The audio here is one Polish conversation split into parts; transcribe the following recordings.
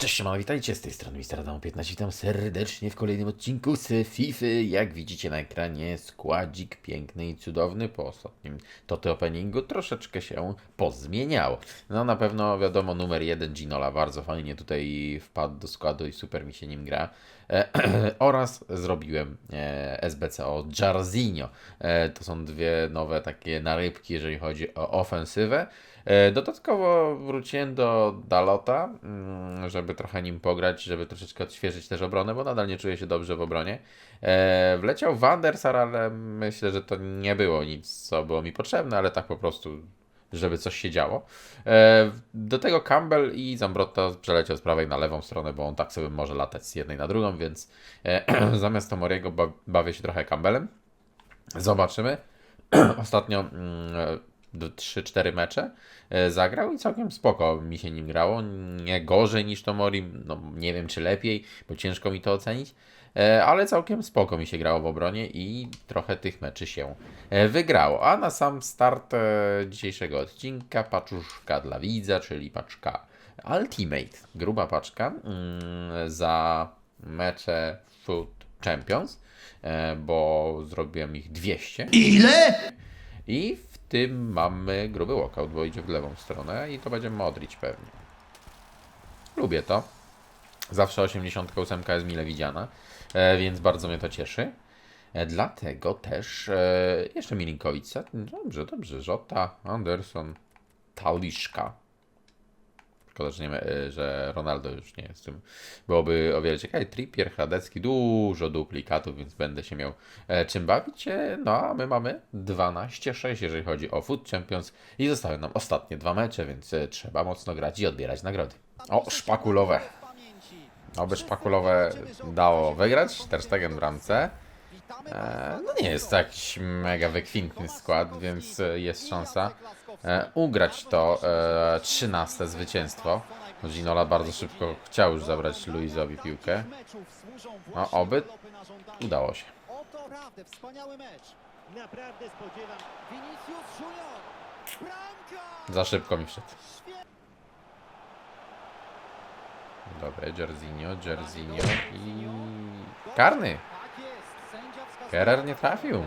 Cześć, siemano, witajcie z tej strony Mister Adam 15. Witam serdecznie w kolejnym odcinku z FIFA. Jak widzicie na ekranie, składzik piękny i cudowny po ostatnim Toty Openingu troszeczkę się pozmieniał. No na pewno wiadomo, numer jeden Ginola bardzo fajnie tutaj wpadł do składu i super mi się nim gra. Oraz zrobiłem e, SBCO Jarzinho. E, to są dwie nowe takie narybki, jeżeli chodzi o ofensywę. E, Dodatkowo wróciłem do Dalota, mm, żeby trochę nim pograć, żeby troszeczkę odświeżyć też obronę, bo nadal nie czuję się dobrze w obronie. Wleciał Wandersar, ale myślę, że to nie było nic, co było mi potrzebne, ale tak po prostu, żeby coś się działo. E, Do tego Campbell i Zambrotta przeleciał z prawej na lewą stronę, bo on tak sobie może latać z jednej na drugą, więc e, zamiast Tomoriego ba- bawię się trochę Campbellem. Zobaczymy. Ostatnio mm, d- 3-4 mecze e, zagrał i całkiem spoko mi się nim grało. Nie gorzej niż Tomori, no nie wiem czy lepiej, bo ciężko mi to ocenić. E, Ale całkiem spoko mi się grało w obronie i trochę tych meczy się e, wygrało. A na sam start dzisiejszego odcinka paczuszka dla widza, czyli paczka Ultimate. Gruba paczka mm, za mecze Food Champions, bo zrobiłem ich 200. Ile? I tym mamy gruby walkout, bo idzie w lewą stronę i to będzie Modric pewnie. Lubię to. Zawsze 88 jest mile widziana, e, więc bardzo mnie to cieszy. E, dlatego też e, jeszcze Milinkowice. Dobrze, dobrze. Żota, Anderson, Taliszka. Szkoda, że, nie, e, że Ronaldo już nie jest tym. Byłoby o wiele ciekawiej. Trippier, Hradecki, dużo duplikatów, więc będę się miał e, czym bawić. No a my mamy 12-6, jeżeli chodzi o Food Champions i zostały nam ostatnie dwa mecze, więc e, trzeba mocno grać i odbierać nagrody. O, szpakulowe. Oby szpakulowe dało wygrać. Ter Stegen w bramce. E, no nie jest to jakiś mega wykwintny skład, więc jest szansa e, ugrać to e, 13 zwycięstwo. Ginola bardzo szybko chciał już zabrać Luizowi piłkę. No, oby udało się. Za szybko mi wszedł. Dobra, Jerzinho, Jerzinho i... Karny! Tak. Kerer nie trafił.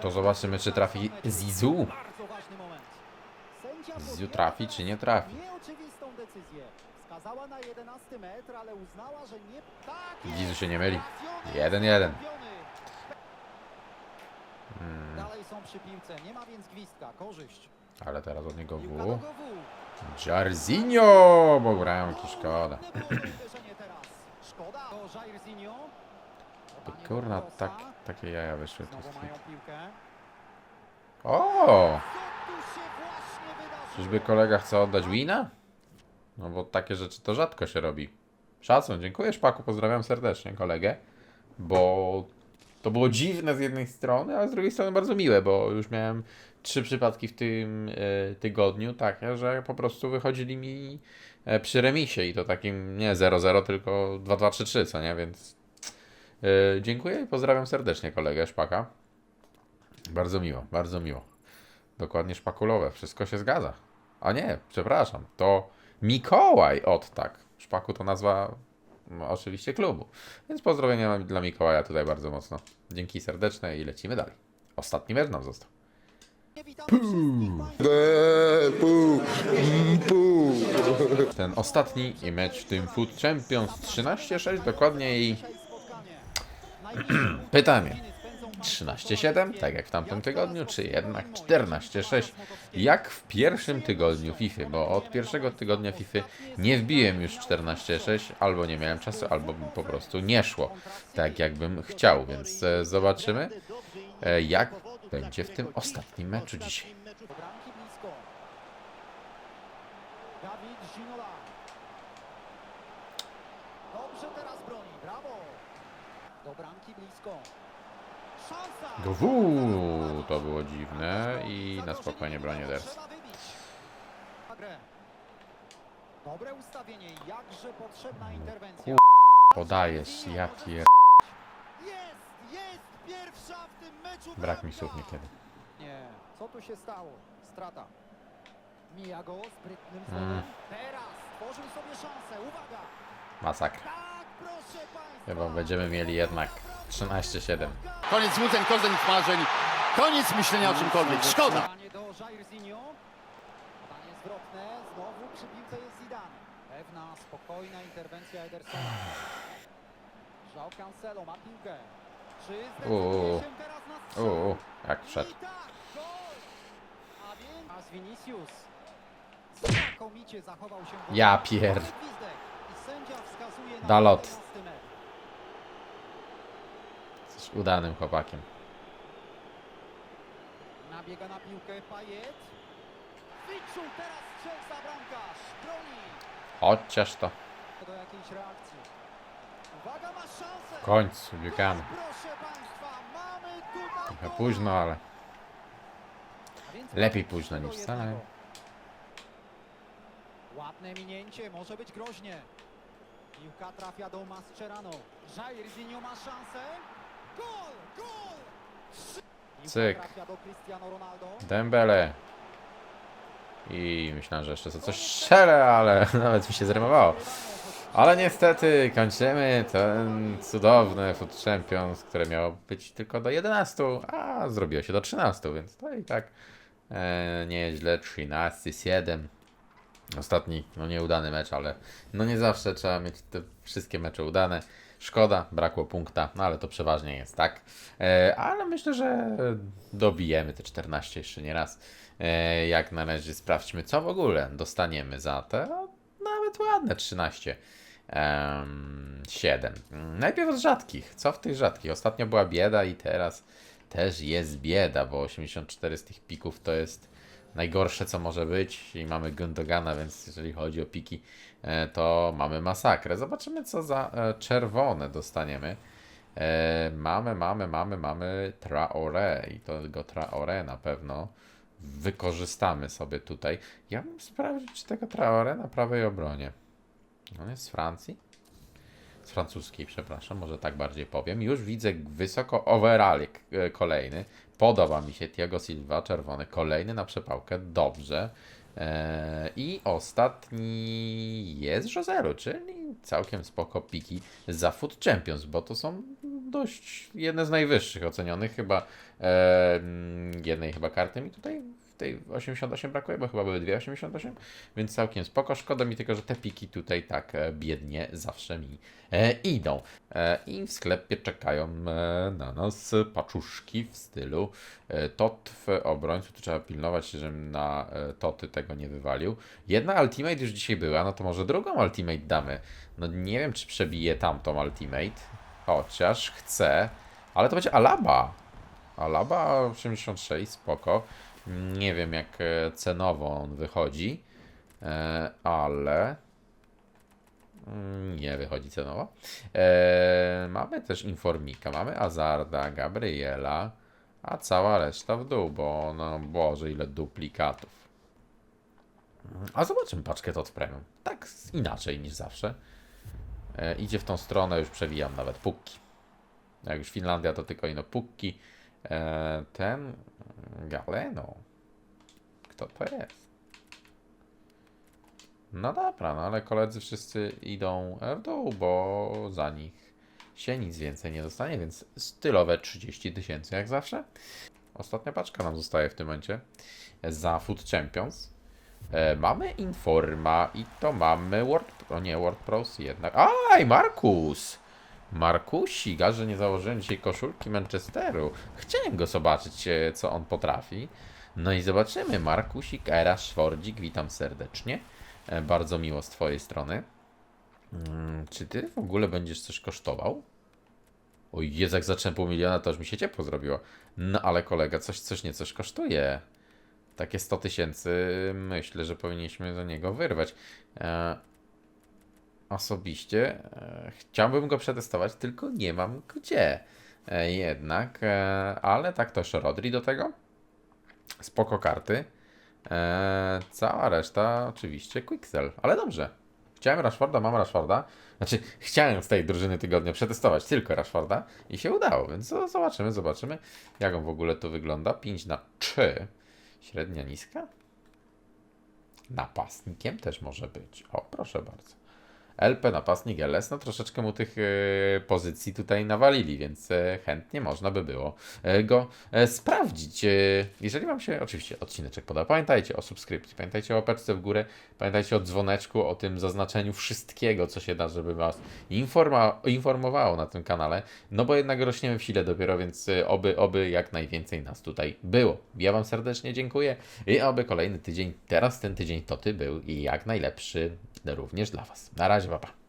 To zobaczymy, czy trafi Zizu. Zizu trafi, czy nie trafi? Nieoczywistą decyzję. Wskazała na 11 metr, ale uznała, że nie... Tak. Zizu się nie myli. Trafiony. 1-1. Trafiony. Hmm, korzyść. ale teraz od niego W. Jarzinho! Bo bramki, szkoda. Szkoda. Kurna, tak, takie jaja wyszły tu. O! Czyżby kolega chce oddać wina? No bo takie rzeczy to rzadko się robi. Szacun, dziękuję Szpaku, pozdrawiam serdecznie kolegę, bo to było dziwne z jednej strony, ale z drugiej strony bardzo miłe, bo już miałem trzy przypadki w tym e, tygodniu takie, że po prostu wychodzili mi e, przy remisie i to takim nie 0-0, tylko 2-2-3-3, co nie, więc dziękuję i pozdrawiam serdecznie kolegę Szpaka. Bardzo miło, bardzo miło. Dokładnie szpakulowe, wszystko się zgadza. A nie, przepraszam, to Mikołaj od tak. Szpaku to nazwa no, oczywiście klubu. Więc pozdrowienia dla Mikołaja tutaj bardzo mocno. Dzięki serdeczne i lecimy dalej. Ostatni mecz nam został. Wszystkich państwa. Ten ostatni mecz w tym Food Champions 13-6 dokładnie i. pytanie. 13-7, tak jak w tamtym tygodniu, czy jednak 14-6, jak w pierwszym tygodniu FIFA, bo od pierwszego tygodnia FIFA nie wbiłem już 14-6, albo nie miałem czasu, albo po prostu nie szło tak jakbym chciał, więc e, zobaczymy e, jak będzie w tym ostatnim meczu dzisiaj. Do bramki blisko. Dawid Ginola. Dobrze teraz broni, brawo. Do Uuu, to było dziwne i na spokojnie bronię grę. Dobre ustawienie, jakże potrzebna interwencja. Podajesz, ja pier... Jest, jest pierwsza w tym meczu Brak mi słów niekiedy. Nie, co tu się stało? Strata. Mija go sprytnym Mm. Teraz tworzył. Tak, proszę państwa. Chyba będziemy mieli jednak 13-7. Koniec złudzeń, koniec marzeń, koniec myślenia o czymkolwiek. Szkoda. Znowu przy piłce jest Zidane. Pewna, spokojna interwencja Edersona. João Cancelo ma piłkę. Czy Uuu. zdecyduje się teraz na strzał? Uuu, jak wszedł. Tak! A więc a z Vinicius. Znakomicie zachował się. w Ja obronie. Pier- Gwizdek. I sędzia wskazuje na Da lot. 11 metr. Jesteś udanym chłopakiem. Nabiega na piłkę Payet. Wyczuł teraz strzelca bramkarz. Broni. Chociaż to Do jakiejś reakcji. Uwaga, ma szansę. w końcu biegamy. Proszę Państwa, mamy tutaj Trochę późno, ale lepiej późno niż wcale. Ładne minięcie, może być groźnie. Piłka trafia do Mascherano. Jairzinho ma szansę. Gol! Gol! Cyk. trafia do Cristiano Ronaldo. Dembele. I myślałem, że jeszcze co coś strzelę, ale nawet mi się zrymowało. Ale niestety kończymy ten cudowny Foot Champions, które miało być tylko do 11, a zrobiło się do 13, więc to i tak e, nieźle. 13-7. Ostatni, no nieudany mecz, ale no nie zawsze trzeba mieć te wszystkie mecze udane. Szkoda, brakło punkta, no ale to przeważnie jest tak. E, ale myślę, że dobijemy te 14 jeszcze nie raz. E, jak na razie sprawdźmy, co w ogóle dostaniemy za te no, nawet ładne 13. Em, 7. Mm, Najpierw z rzadkich. Co w tych rzadkich? Ostatnio była bieda i teraz też jest bieda, bo 84 z tych pików to jest najgorsze, co może być. I mamy Gundogana, więc jeżeli chodzi o piki, e, to mamy masakrę. Zobaczymy, co za e, czerwone dostaniemy. E, mamy, mamy, mamy, mamy Traore i to tego Traore na pewno wykorzystamy sobie tutaj. Ja bym sprawdzić, tego Traore na prawej obronie. On jest z Francji? Z francuskiej, przepraszam, może tak bardziej powiem. Już widzę wysoko overalik e, kolejny. Podoba mi się Thiago Silva, czerwony, kolejny na przepałkę, dobrze. E, I ostatni jest Joseru, czyli całkiem spoko piki za Foot Champions, bo to są dość jedne z najwyższych ocenionych. Chyba e, jednej chyba karty mi tutaj tej 88 brakuje, bo chyba były dwie 88, więc całkiem spoko. Szkoda mi tylko, że te piki tutaj tak e, biednie zawsze mi e, idą. E, I w sklepie czekają na nas paczuszki w stylu tot w obrońcu. Tu trzeba pilnować, żebym na toty tego nie wywalił. Jedna Ultimate już dzisiaj była, no to może drugą Ultimate damy. No nie wiem, czy przebije tamtą Ultimate, chociaż chcę, ale to będzie Alaba. Alaba 86, spoko. Nie wiem jak e, cenowo on wychodzi, e, ale mm, nie wychodzi cenowo. E, mamy też Informika, mamy Azarda, Gabriela, a cała reszta w dół, bo no Boże ile duplikatów. A zobaczymy paczkę tot premium. Tak inaczej niż zawsze. Idzie w tą stronę, już przewijam nawet pukki. Jak już Finlandia to tylko ino pukki. Ten Galeno. Kto to jest? No dobra, no ale koledzy wszyscy idą w dół, bo za nich się nic więcej nie dostanie, więc stylowe 30 tysięcy jak zawsze. Ostatnia paczka nam zostaje w tym momencie za Food Champions. E, mamy Informa i to mamy Word... O nie, Word Pros jednak. Aj, Markus! Markusik, a że nie założyłem dzisiaj koszulki Manchesteru. Chciałem go zobaczyć, e, co on potrafi. No i zobaczymy. Markusik, Era Szwordzik, witam serdecznie. E, Bardzo miło z Twojej strony. Mm, Czy Ty w ogóle będziesz coś kosztował? Oj, Jezu, jak zacząłem pół miliona, to już mi się ciepło zrobiło. No ale kolega, coś, coś nie coś kosztuje. Takie 100 tysięcy myślę, że powinniśmy za niego wyrwać. E, osobiście e, chciałbym go przetestować, tylko nie mam gdzie. E, jednak, e, ale tak też Rodri do tego. Spoko karty. Cała reszta oczywiście Quixel, ale dobrze. Chciałem Rashforda, mam Rashforda. Znaczy, chciałem z tej drużyny tygodnia przetestować tylko Rashforda i się udało, więc zo- zobaczymy, zobaczymy, jak on w ogóle to wygląda. 5 na 3. Średnia niska. Napastnikiem też może być. O, proszę bardzo. LP, napastnik LS, no troszeczkę mu tych e, pozycji tutaj nawalili, więc e, chętnie można by było e, go sprawdzić. Jeżeli Wam się oczywiście odcineczek podoba, pamiętajcie o subskrypcji, pamiętajcie o łapeczce w górę, pamiętajcie o dzwoneczku, o tym zaznaczeniu wszystkiego, co się da, żeby Was informa informowało na tym kanale, no bo jednak rośniemy w sile dopiero, więc oby, oby jak najwięcej nas tutaj było. Ja Wam serdecznie dziękuję i oby kolejny tydzień, teraz ten tydzień Toty był i jak najlepszy również dla Was. Na razie, papa.